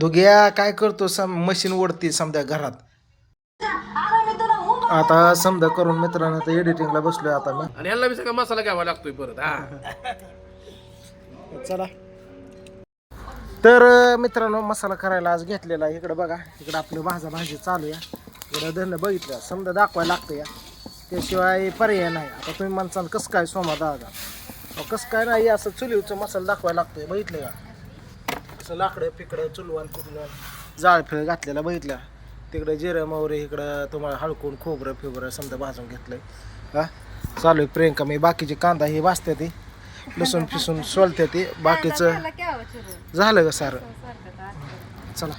दुग्या काय करतो सम मशीन ओढते समजा घरात? आता समजा करून मित्रांनो तर एडिटिंगला बसलोय आता मी. आणि ह्याला बी सगळा मसाला घ्यावा लागतोय परत हा. चला. तर मित्रांनो मसाला करायला आज घेतलेला आहे. इकडं बघा इकडं आपलं भाजा भाजी चालू आहे. इकडं धरणं बघितलं समजा दाखवायला लागतं या त्याशिवाय पर्याय नाही. आता तुम्ही म्हणसाल कसं काय सोमा दादा? कसं काय नाही असं चुलीवचं मसाला दाखवायला लागतोय बघितलं का? असं लाकडं पिकडं चुलवान कुठलं जाळ फिळ घातलेला बघितलं. तिकडं जिरं मोहरी इकडं तुम्हाला हळकून खोबरं फिबरं समजा भाजून घेतलंय. हा? चालू आहे प्रियंका. मी बाकीचे कांदा हे वाचते ती. लसूण फिसून सोलते ती. बाकीचं झालं का सारं. चला.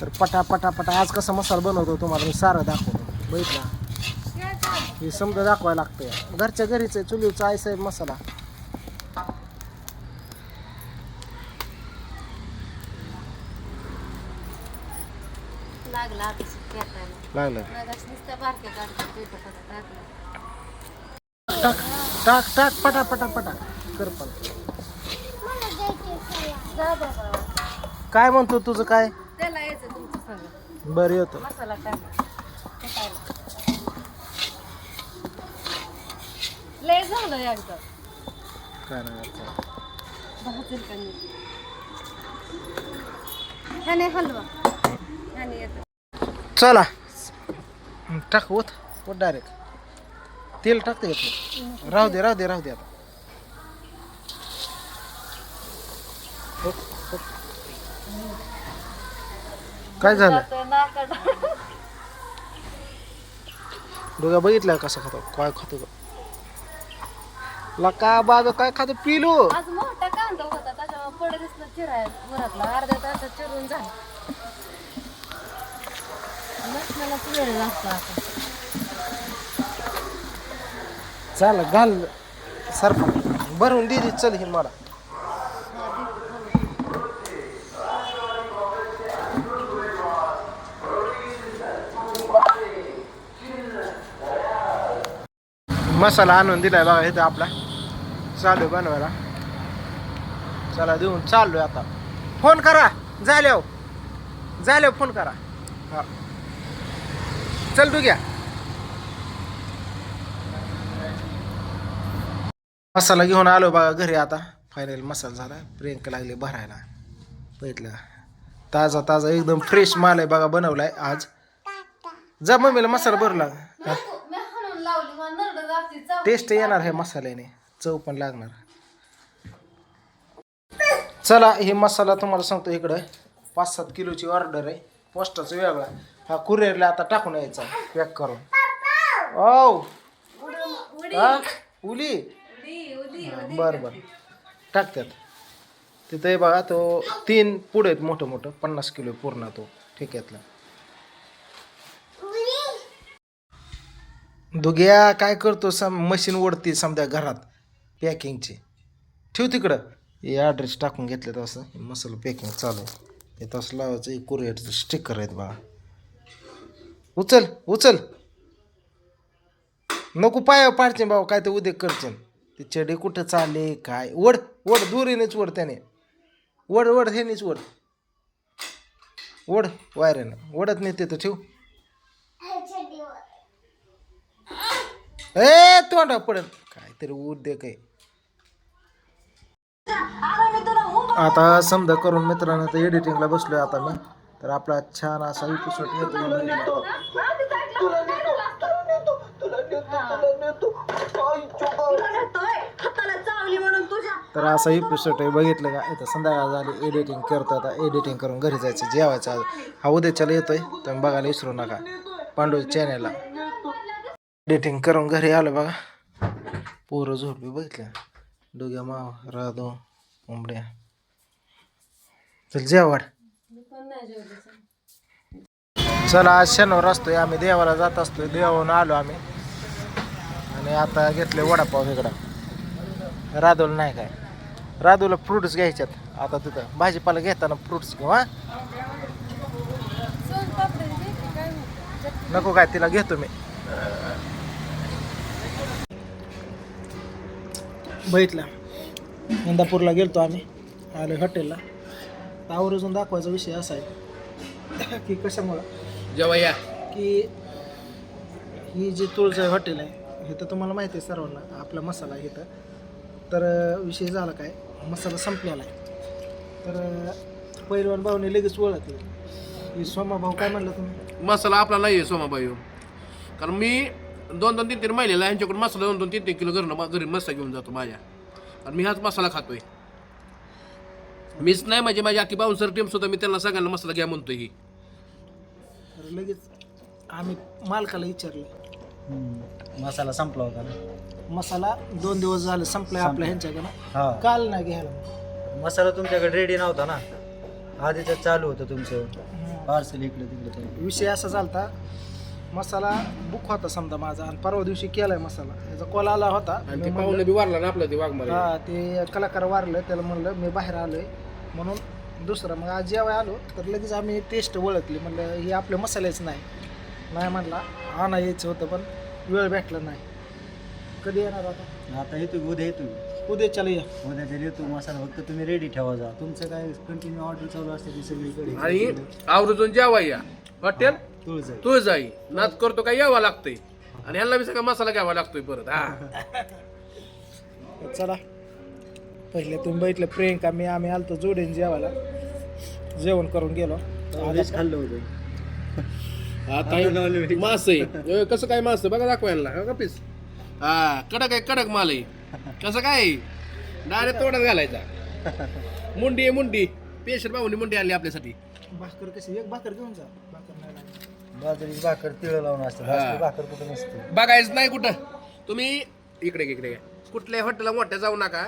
तर पटा पटा पटा. आज कसा मसाला बनवतो तुम्हाला मी सारं दाखवतो. बघितला? हे समजा दाखवायला लागतं घरच्या घरीच आहे चुलीचा आहे साहेब मसाला लागला आता सुट्ट्याला लागलं मगाशी नुसत्या बारक्या काढतात पेटं पटं टाकलं. टाक टाक टाक पटा पटा पटा. कर पण. जा बाबा काय म्हणतो तुझं काय? बरं येतो. लय झालं एकदा. काय नाही हलवा. येतं. चला टाक ओत ओत डायरेक्ट तेल टाकते येतो राहू दे राहू दे राहू दे आता. काय झालं. दोघा बघितलं कसं खातो काय खातो तो? लका बाग काय खातो पिलू आज मोठा कांदा होता त्याच्यामुळे पडे दिसलं चिराय वरातला अर्ध्या तासात चिरून झालं लसणालाच वेळ लागतो आता. चाल घाल. सरपा भरून दिली चल ही मला. मसाला आणून दिलाय बघा इथं आपला. चालू आहे बनवायला. चला देऊन चाललोय आता. फोन करा. झाल्यावर. झाल्यावर फोन करा. हा. चल तू घ्या. मसाला घेऊन आलो बघा घरी आता. फायनल मसाला झाला. प्रियंका लागली भरायला. बघितलं ताजा ताजा एकदम फ्रेश माल आहे बघा बनवलाय आज. जा मम्मीला मसाला भरला. टेस्ट येणार आहे मसाल्याने. चव पण लागणार. चला हे मसाला तुम्हाला सांगतो इकडं. पाच सात किलोची ऑर्डर आहे. पोस्टाचं वेगळा. हा कुरिअरला आता टाकून यायचा. पॅक करून. ओ हा? उली बरं बरं. टाकतात तिथं बघा तो तीन पुढे आहेत मोठं मोठं. पन्नास किलो पूर्ण तो ठेक्यातला. दुग्या काय करतो सम मशीन ओढते समजा घरात पॅकिंगची ठेव तिकडं. हे ॲड्रेस टाकून घेतलं हे मसाला पॅकिंग चालू आहे. हे तसं लावायचं कुरिअरचं स्टिकर आहेत बघा उचल उचल. नको पाया पाडचे भाऊ काय ते उद्या करचे ते चढे कुठं चालले काय? ओढ ओढ दुरीनेच ओढ त्याने. ओढ ओढ ह्यानेच ओढ. ओढ वायरेनं ओढत नाही ते तर ठेव. ए तोंडा पडेल काहीतरी दे काही आता समजा करून मित्रांनो तर एडिटिंगला बसलोय आता मी. तर आपला छान असा एपिसोड येतो तर असा एपिसोड आहे. बघितलं का? इथं संध्याकाळ झाली. एडिटिंग करतो आता. एडिटिंग करून घरी जायचं. जेवायचं आज. हा उद्याच्याला येतोय. तुम्ही बघायला विसरू नका. पांडू चॅनेलला एडिटिंग करून घरी आलं बघा. पोरं झोपली बघितलं. डोग्या माव राधो कोंबड्या चल जेवाड चला आज शनिवार असतोय आम्ही देवाला जात असतोय देवाहून आलो आम्ही. आणि आता घेतले वडापाव इकडं राधूला नाही काय? राधूला फ्रुट्स घ्यायच्यात. आता तिथं भाजीपाला घेताना फ्रुट्स घेऊ हा? नको काय तिला घेतो मी. बघितलं. इंदापूरला गेलतो आम्ही आलो हॉटेलला. आता आवर्जून दाखवायचा विषय असा आहे की कशामुळं? जेव्हा या. की ही जी तुळजाई हॉटेल आहे हे तर तुम्हाला माहिती आहे सर्वांना आपला मसाला आहे इथं. तर विषय झाला काय? मसाला संपलेला आहे. तर पैलवान भाऊने लगेच ओळखले की सोमा भाऊ काय म्हणलं तुम्ही? मसाला आपला नाही आहे सोमाबाई कारण मी दोन दोन तीन तीन महिलेला यांच्याकडून मसाला दोन दोन तीन तीन किलो घरनं घरी मसाला घेऊन जातो माझ्या. आणि मी हाच मसाला खातोय. मीच नाही म्हणजे माझी अख्खी बाउन्सर टीम सुद्धा मी त्यांना सगळ्यांना मसाला घ्या म्हणतोय ही. तर लगेच आम्ही मालकाला विचारलं. हम्म. मसाला संपला होता ना? मसाला दोन दिवस झाले संपलाय आपल्या ह्यांच्याकडं. हा. काल नाही घ्यायला. मसाला तुमच्याकडे रेडी नव्हता ना? आधीच चालू होतं तुमचं. पार्सल इकडे तिकडे चालू. विषय असा चालता मसाला बुक होता समजा माझा आणि परवा दिवशी केलाय मसाला. त्याचा कॉल आला होता. आणि मी ते म्हणलं- पाहुणे बी वारला ना आपलं ते वाघमारे. हा ते कलाकार वारलं त्याला म्हणलं मी बाहेर आलोय. म्हणून दुसरं मग आज जेव्हा आलो तर लगेच आम्ही टेस्ट ओळखली. म्हणलं हे आपले मसालेच नाही. नाही म्हणला आणा यायचं होतं पण वेळ भेटला नाही. कधी येणार आता? आता येतो उद्या येतो उद्याच्याला या. उद्या येतो मसाला फक्त तुम्ही रेडी ठेवा जा. तुमचं काय कंटिन्यू ऑर्डर चालू असते ती सगळीकडे? आणि आवर्जून जेव्हा या. हॉटेल? तुळजाई. तू जाई नाच करतो काय यावा लागतंय. आणि ह्यांना बी सगळा मसाला घ्यावा लागतोय परत हा. चला. पहिले तुम्ही बघितलं प्रियंका मी आम्ही आलतो जोडेन जेवायला. जेवण करून गेलो. व्हेज खाल्लं होतं. आता मास. आहे कसं काय मास? बघा दाखवा यांना. हो का पीस हा कडक आहे कडक माल आहे. कसं काय? डायरेक्ट तोडात घालायचा. मुंडी आहे मुंडी. पेशंट बाबूनी मुंडी आणली आपल्यासाठी. भाकर कशी? एक भाकर घेऊन जा. भाकर नाही. बाजरीची भाकर तिळ लावून असते. भाकर कुठं नसते. बघायचं नाही कुठं. तुम्ही इकडे इकडे या. कुठल्या हॉटेलला मोठ्या जाऊ नका.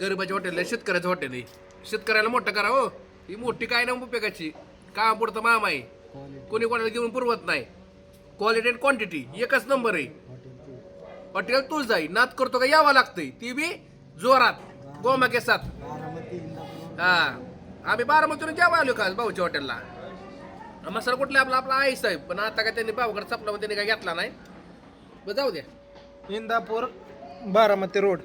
गरिबाच्या हॉटेलला शेतकऱ्याचं हॉटेल आहे. शेतकऱ्याला मोठं करा हो. ही मोठी काय ना उपयोगाची. काम पुढतं मामा आहे कोणी कोणाला घेऊन पुरवत नाही. क्वालिटी अँड क्वांटिटी एकच नंबर आहे. हॉटेल तूच जाई नात करतो का यावं लागतंय. ती बी जोरात गोमा केसात. बारामती हा. आम्ही बारामतीतून जेव्हा आलो काल भाऊच्या हॉटेलला. मसाला कुठला आपला आपला आई साहेब पण आता काय त्यांनी भाऊकडे चपला त्यांनी काय घेतला नाही. बरं जाऊ द्या. इंदापूर बारामती रोड.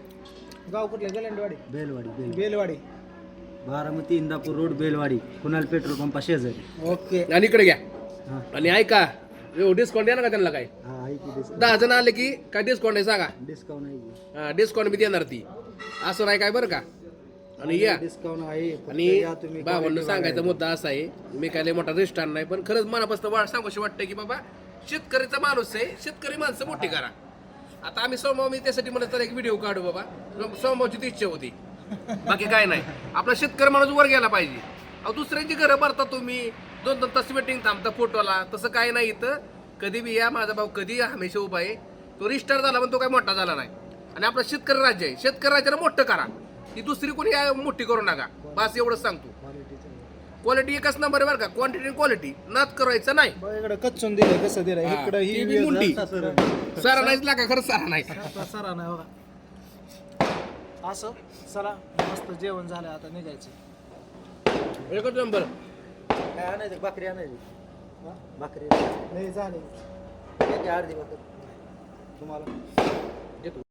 गाव कुठलं? गलंडवाडी बेलवाडी बेल बेलवाडी. बारामती इंदापूर रोड बेलवाडी. कुणाल पेट्रोल पंपा शेजारी. ओके. आणि इकडे घ्या. हा. आणि ऐका डिस्काउंट द्या ना का त्यांना काय? हा आहे की डिस्काउंट दहा जण आले की काय डिस्काउंट आहे सांगा? डिस्काउंट आहे की. डिस्काउंट बी देणार ती. असं नाही काय बरं का? आणि या. डिस्काउंट आहे फक्त आणि तुम्ही बाबांना सांगायचा मुद्दा असा आहे मी काय लय मोठा रेस्टॉरंट नाही पण खरंच मनापासून वाट सांगूशी वाटतं की बाबा शेतकरीचा माणूस आहे शेतकरी माणसं मोठी करा. आता आम्ही सोमवार मी त्यासाठी म्हणत तर एक व्हिडिओ काढू बाबा. सोमवारची ती इच्छा होती. बाकी काय नाही. आपला शेतकरी माणूस वर गेला पाहिजे. अहो दुसऱ्यांची घरं भरता तुम्ही. दोन दोन तास मिटिंग थांबता फोटोला तसं काय नाही इथं. कधी बी या माझा भाऊ कधी हमेशा उभा आहे. तो रिस्टार झाला पण तो काय मोठा झाला नाही. आणि आपलं शेतकरी राज्य आहे. शेतकरी राज्याला मोठं करा. ही दुसरी कोणी या मोठी करू नका. बस एवढंच सांगतो. क्वालिटी एकच नंबर आहे बरं का. क्वांटिटी क्वालिटी नात करायचं नाही. बघ इकडं कच्चून दिलंय कसं दिलंय हा, इकडं ती ही बी मुंडी. सारा नाहीच लागा खरं सारा नाही. आता सरा नाही बघा. असं चला मस्त जेवण झालं आता निघायचं. एकच नंबर काय आणायचं? भाकरी आणायची. भाकरी. नाही झाले. अर्धी भाकर. तुम्हाला.